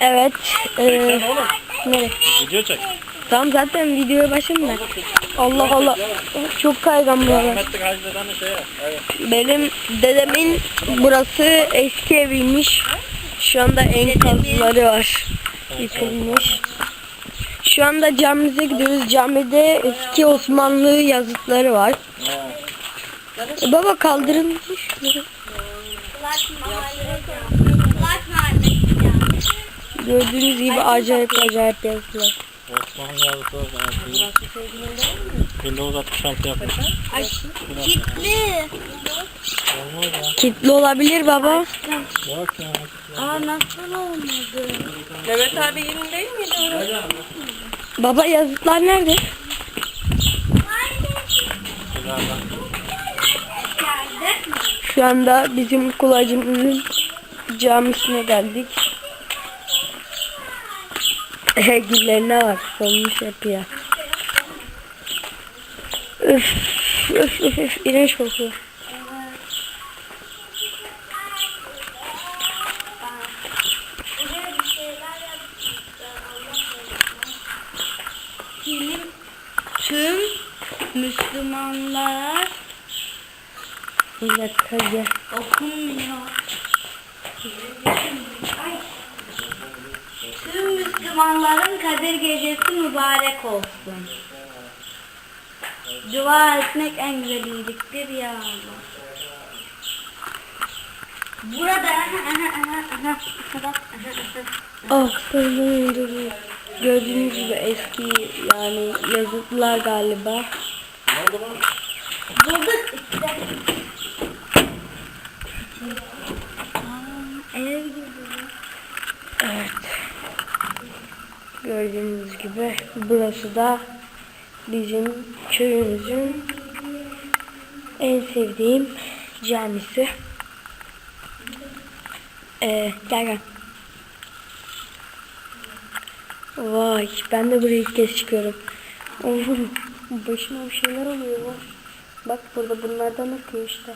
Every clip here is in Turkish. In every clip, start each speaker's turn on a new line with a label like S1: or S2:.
S1: Evet. Ee, nereye?
S2: Video çek.
S1: Tamam zaten videoya başım ben. Allah Allah. Çok kaygan bu arada.
S2: Rahmetli Hacı dedenin şeye. Evet.
S1: Benim dedemin burası eski eviymiş. Şu anda enkazları var. Yıkılmış. Şu anda camimize gidiyoruz. Camide eski Osmanlı yazıtları var. E baba Gördüğünüz gibi acayip acayip yazılar.
S2: Osmanlı yazısı var. Evet. 1966 yapmış.
S3: Kitli.
S2: Olmaz ya.
S1: Kitli olabilir baba.
S2: Yok ya.
S3: Aa nasıl olmadı?
S4: Mehmet abi yerin değil miydi orası?
S1: Baba yazıtlar nerede? Şu anda bizim kulacımızın camisine geldik. Güllerine bak solmuş hep ya. Üf, üf, üf, üf, iğrenç kokuyor.
S3: Tüm Müslümanlar
S1: Bir dakika gel.
S3: okunmuyor. Tüm Müslümanların Kadir Gecesi mübarek olsun. Dua etmek en güzel iyiliktir ya Allah. Burada
S1: Ah böyle dur. Gördüğünüz gibi eski yani yazıtlar galiba.
S2: Ne oldu?
S3: bulduk işte. Aa, ev gibi.
S1: Evet. Gördüğünüz gibi burası da bizim köyümüzün en sevdiğim camisi. Ee, gel gel. Vay ben de buraya ilk kez çıkıyorum. Oğlum başıma bir şeyler oluyor. Bak, bak burada bunlardan akıyor işte.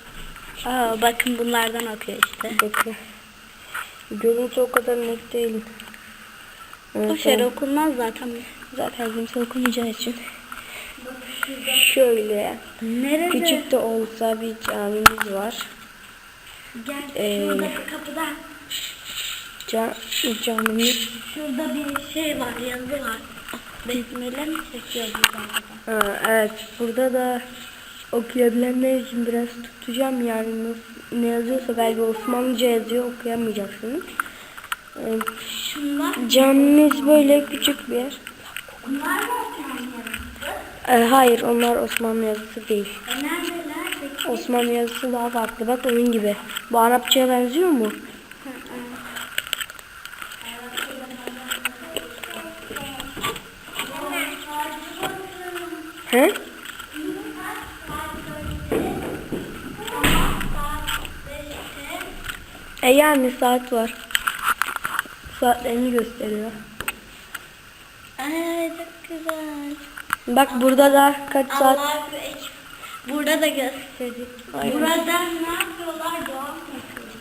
S3: Aa, bakın bunlardan akıyor işte.
S1: Bakın. Görüntü o kadar net değil. Evet,
S3: Bu şey okunmaz zaten.
S1: Zaten kimse okumayacağı için. Şöyle
S3: Nerede?
S1: küçük de olsa bir camimiz var.
S3: Gel
S1: Ee,
S3: şuradaki kapıda.
S1: Ca camimiz
S3: Şurada bir şey var, yazı var. Besmele mi çekiyor bu galiba?
S1: ha, evet burada da okuyabilenler için biraz tutacağım yani ne yazıyorsa belki Osmanlıca yazıyor okuyamayacaksınız. Ee,
S3: Şunlar,
S1: camimiz böyle küçük bir yer.
S3: Bunlar mı Osmanlı yazısı?
S1: Ee, hayır onlar Osmanlı yazısı değil.
S3: E neredeler peki?
S1: Osmanlı yazısı daha farklı. Bak onun gibi. Bu Arapçaya benziyor mu? He? E yani saat var. Saatlerini gösteriyor.
S3: Çok güzel.
S1: Bak burada da kaç saat?
S3: Ekber. Burada da.
S1: Aynen.
S3: Burada ne yapıyorlar? Dua?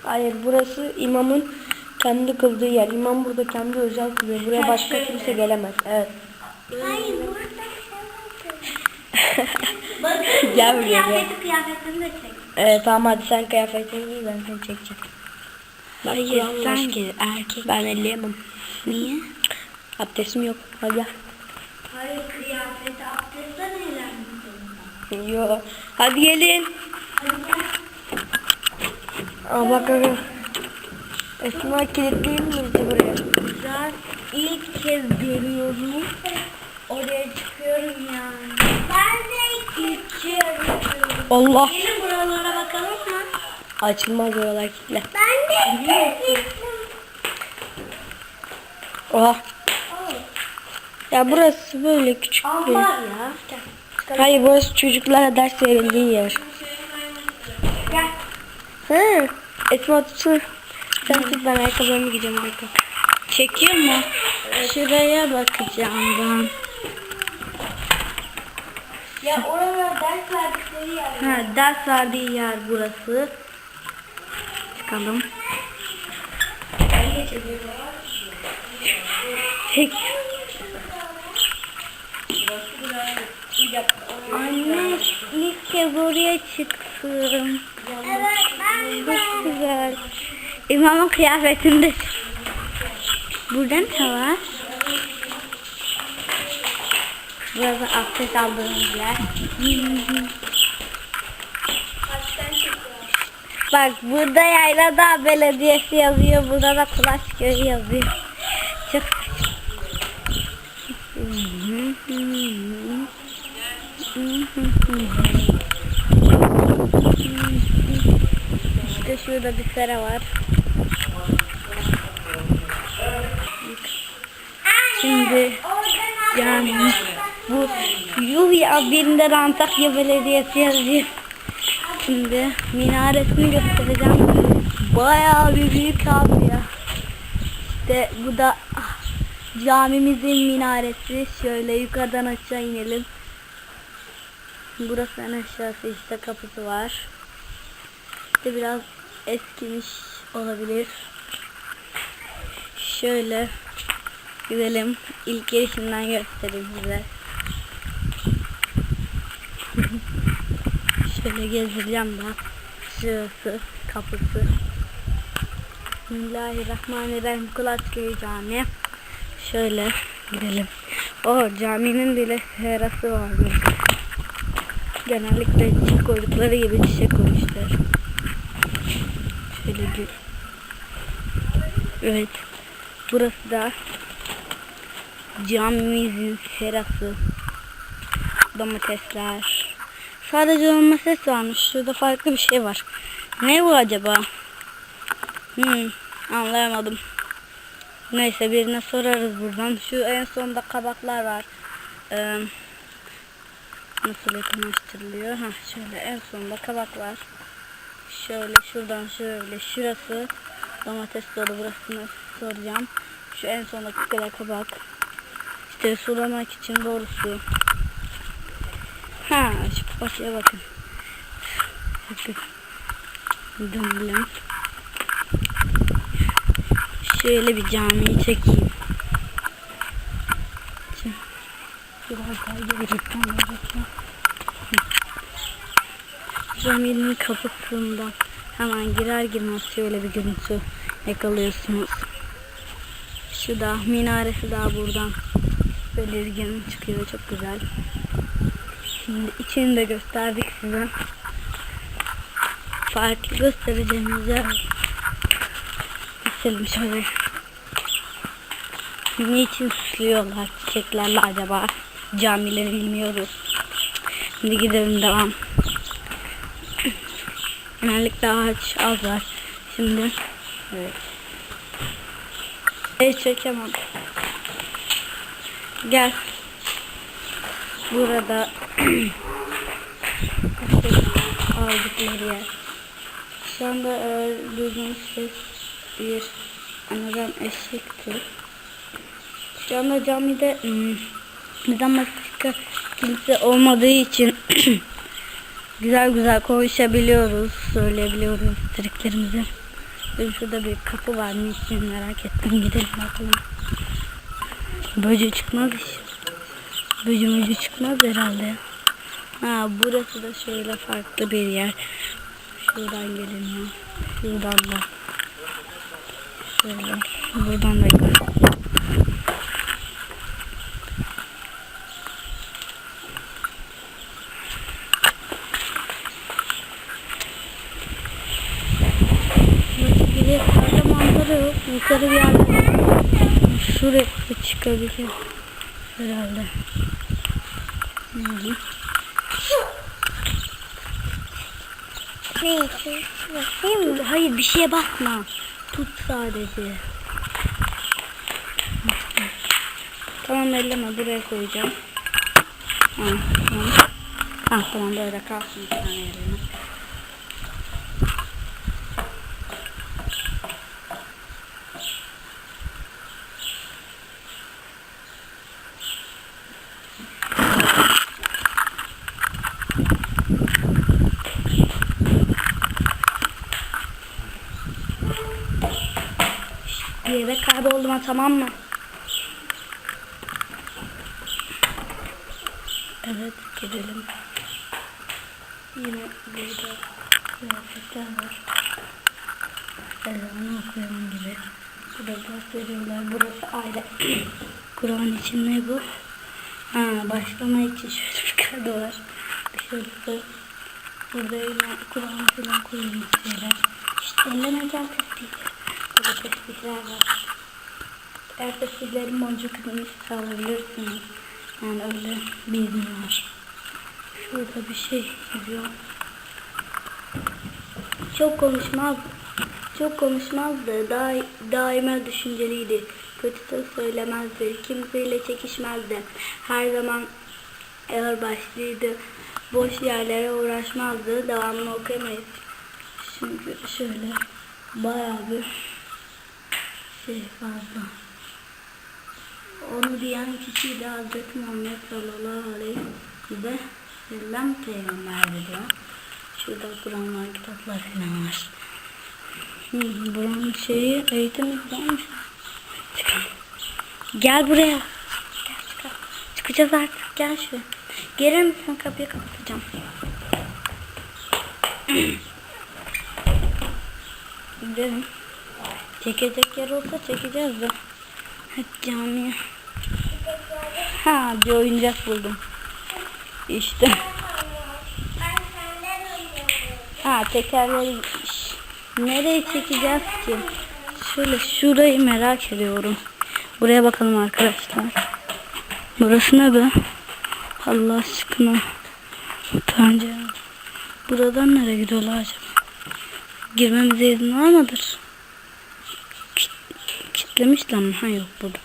S1: Hayır burası imamın kendi kıldığı yer. İmam burada kendi özel kılıyor. Buraya başka
S3: şöyle.
S1: kimse gelemez. Evet.
S3: Hayır burada şey
S1: Gel buraya,
S3: kıyafeti kıyafetini de çek.
S1: Ee, tamam hadi sen kıyafetini giy ben seni çekeceğim.
S3: Hayır
S1: Kur'an var.
S3: sen erkek.
S1: Ben elleyemem.
S3: Niye?
S1: Abdestim yok. Hadi gel.
S3: Hayır kıyafeti abdestten eğlenmiş
S1: Yo. Hadi gelin.
S3: Hadi gel.
S1: Aa bak bak. Esma kilitleyeyim mi bizi buraya?
S3: Güzel. İlk kez görüyorum. Oraya çıkıyorum yani. Ben de ilk kez görüyorum.
S1: Allah.
S3: Gelin buralara bakalım mı?
S1: Açılmaz oralar kilitle.
S3: Ben de ilk
S1: Oha. Ya burası böyle küçük bir
S3: ya.
S1: Hayır burası çocuklara ders verildiği yer. He. Esma tutsun. Sen tut ben ayakkabılarımı giyeceğim. bir dakika.
S3: Çekiyor mu? Şuraya bakacağım ben. Ya orada ders verdikleri yer. Ha, ders verdiği yer burası. Çıkalım.
S1: çek.
S3: Anne ilk kez oraya çıktım. Evet ben Çok güzel. İmamın kıyafetinde. Burada ne var? Burada abdest aldığımız yer. Bak burada Yayladağ Belediyesi yazıyor. Burada da Kulaç Köyü yazıyor. İşte şurada bir sera var. Şimdi yani bu yuh ya birinde de Antakya Belediyesi yazıyor. Şimdi minaresini göstereceğim. Bayağı bir büyük abi ya. İşte bu da camimizin minaresi. Şöyle yukarıdan aşağı inelim. Burası en aşağısı işte kapısı var. İşte biraz eskimiş olabilir. Şöyle gidelim. İlk girişinden göstereyim size. Şöyle gezdireceğim ben. Şurası kapısı. Bismillahirrahmanirrahim. Kulaçköy Camii. Şöyle gidelim. O caminin bile serası varmış. Genellikle çiçek gibi çiçek koymuşlar. Şöyle. Evet. Burası da camimizin serası. Domatesler. Sadece domates varmış. Şurada farklı bir şey var. Ne bu acaba? Hmm, anlayamadım. Neyse birine sorarız buradan. Şu en sonda kabaklar var. Ee, nasıl yakınlaştırılıyor? Ha şöyle en sonda kabak var. Şöyle şuradan şöyle şurası domates dolu burasını soracağım. Şu en sondaki kadar kabak. İşte sulamak için doğrusu. Ha şu başıya bakın. Dönelim. Şöyle bir camiyi çekeyim. Biraz daha gelecekten gelecekten. Caminin kapısından hemen girer girmez şöyle bir görüntü yakalıyorsunuz. Şu da minaresi daha buradan belirgin çıkıyor çok güzel. Şimdi içini de gösterdik size. Farklı göstereceğimiz yer. Geçelim şöyle. Niçin süslüyorlar çiçeklerle acaba? Camileri bilmiyoruz. Şimdi gidelim devam. Genellikle ağaç az var. Şimdi evet. Hiç çekemem. Gel. Burada aldıkları yer. Şu anda e, duyduğunuz ses bir anadan eşekti. Şu anda camide hmm, neden başka kimse olmadığı için güzel güzel konuşabiliyoruz, söyleyebiliyoruz triklerimizi. Ve şurada bir kapı var, niçin merak ettim. Gidelim bakalım. Böcü çıkmaz iş. Böcü böcü çıkmaz herhalde. Ha burası da şöyle farklı bir yer. Şuradan geliniyor. Şuradan da. Şöyle. Buradan da gidiyor. Burası bir yukarıda manzara yok. Yukarı bir yerde. Şuraya çıkabilir. Herhalde. Hı hı. Ne için? Bakayım mı?
S1: Hayır bir şeye bakma. Tut sadece. Tamam elleme buraya koyacağım. Ha, tamam. Ha, tamam böyle kalsın bir tane yerine. diye ve kayboldum ha, tamam mı?
S3: Evet girelim. Yine burada kıyafetler var. Ezanı okuyorum gibi. Burada ders veriyorlar. Burası ayrı. Kur'an için ne bu? Ha, başlama için şöyle bir kaydı var. Dışarıda şey burada yine Kur'an falan koyulmuş şeyler. İşte ellemeden pek değil. Burada tesbihler var. Eğer tesbihlerin boncuklarını siz alabilirsiniz. Yani öyle izin var. Şurada bir şey yazıyor. Çok konuşmaz. Çok konuşmazdı. Da, daima düşünceliydi. Kötü söz söylemezdi. Kimseyle çekişmezdi. Her zaman ağırbaşlıydı. Boş yerlere uğraşmazdı. Devamını okuyamayız. Çünkü şöyle bayağı bir şey fazla. Onu diyen kişi de Hazreti Muhammed sallallahu aleyhi ve sellem peygamberdi diyor. Şurada Kur'an var, kitaplar falan var. Buranın şeyi eğitim güzelmiş. Gel buraya. Gel çıkalım. Çıkacağız artık. Gel şuraya. Gelir misin? Kapıyı kapatacağım. Gidelim. Çekecek yer olsa çekeceğiz de. Hadi camiye. Ha bir oyuncak buldum. İşte. Ha tekerleri. Nereye çekeceğiz ki? Şöyle şurayı merak ediyorum. Buraya bakalım arkadaşlar. Burası ne be? Allah aşkına. Pencere. Buradan nereye gidiyorlar acaba? Girmemize izin var mıdır? Kitlemişler mi? Ha yok burada.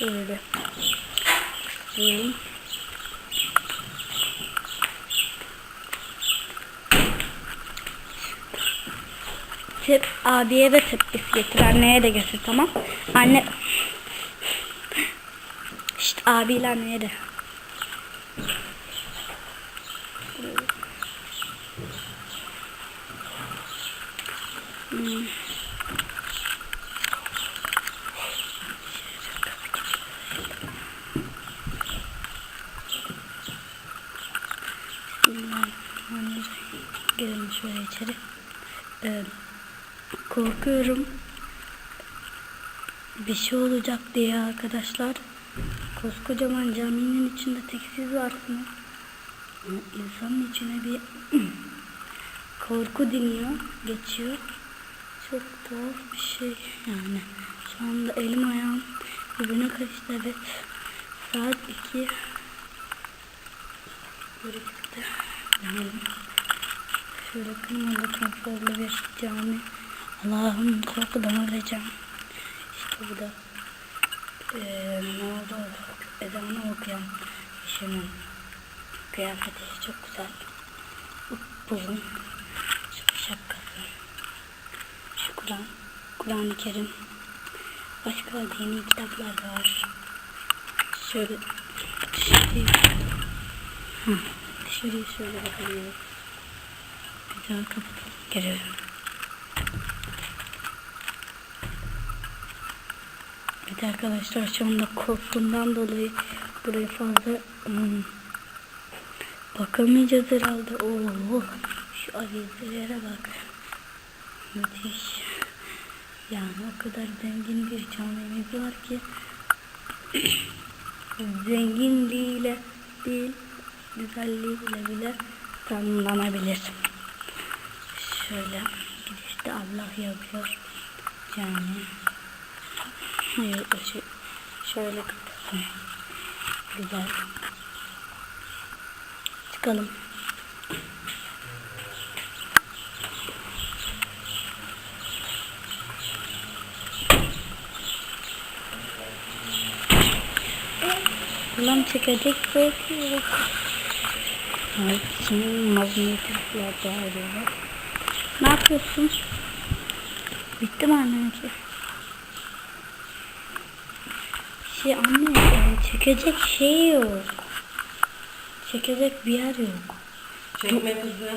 S3: Böyle. Diyelim. Tep, abiye de tepkisi getir. Anneye de getir tamam. Anne. İşte abiyle anneye de. Hmm. Bismillahirrahmanirrahim. Girelim şöyle içeri. Ee, korkuyorum. Bir şey olacak diye arkadaşlar. Koskocaman caminin içinde tek siz varsınız. Ama İnsanın içine bir korku diniyor, geçiyor. Çok tuhaf bir şey yani. Şu anda elim ayağım birbirine karıştı evet. Saat 2 Böyle gitti. Deneyelim. Şöyle kırmalı konforlu bir cami. Allah'ım korkudan öleceğim. İşte bu da ne oldu? Ezanı okuyan kişinin kıyafeti çok güzel. Upuzun. Şu şapkası. Şu Kur'an. Kur'an-ı Kerim. Başka dini kitaplar var. Şöyle şey, Hı, şöyle bakabiliyoruz. Güzel kapatalım. Geliyorum. De arkadaşlar şu anda korktuğumdan dolayı buraya fazla hmm, bakamayacağız herhalde. Oo, şu avizelere bak. Müthiş. Yani o kadar zengin bir camimiz var ki zenginliğiyle değil güzelliğiyle bile tanımlanabilir. Şöyle girişte Allah yazıyor. Yani hayır ışık şöyle kapatalım. Güzel. Çıkalım. Ulan çekecek belki yok. Evet, şimdi magnetikler bağırıyorlar. Ne yapıyorsun? Bitti mi anneciğim? Şey anne, çekecek şey yok. Çekecek bir yer yok.
S4: Çekme kızı.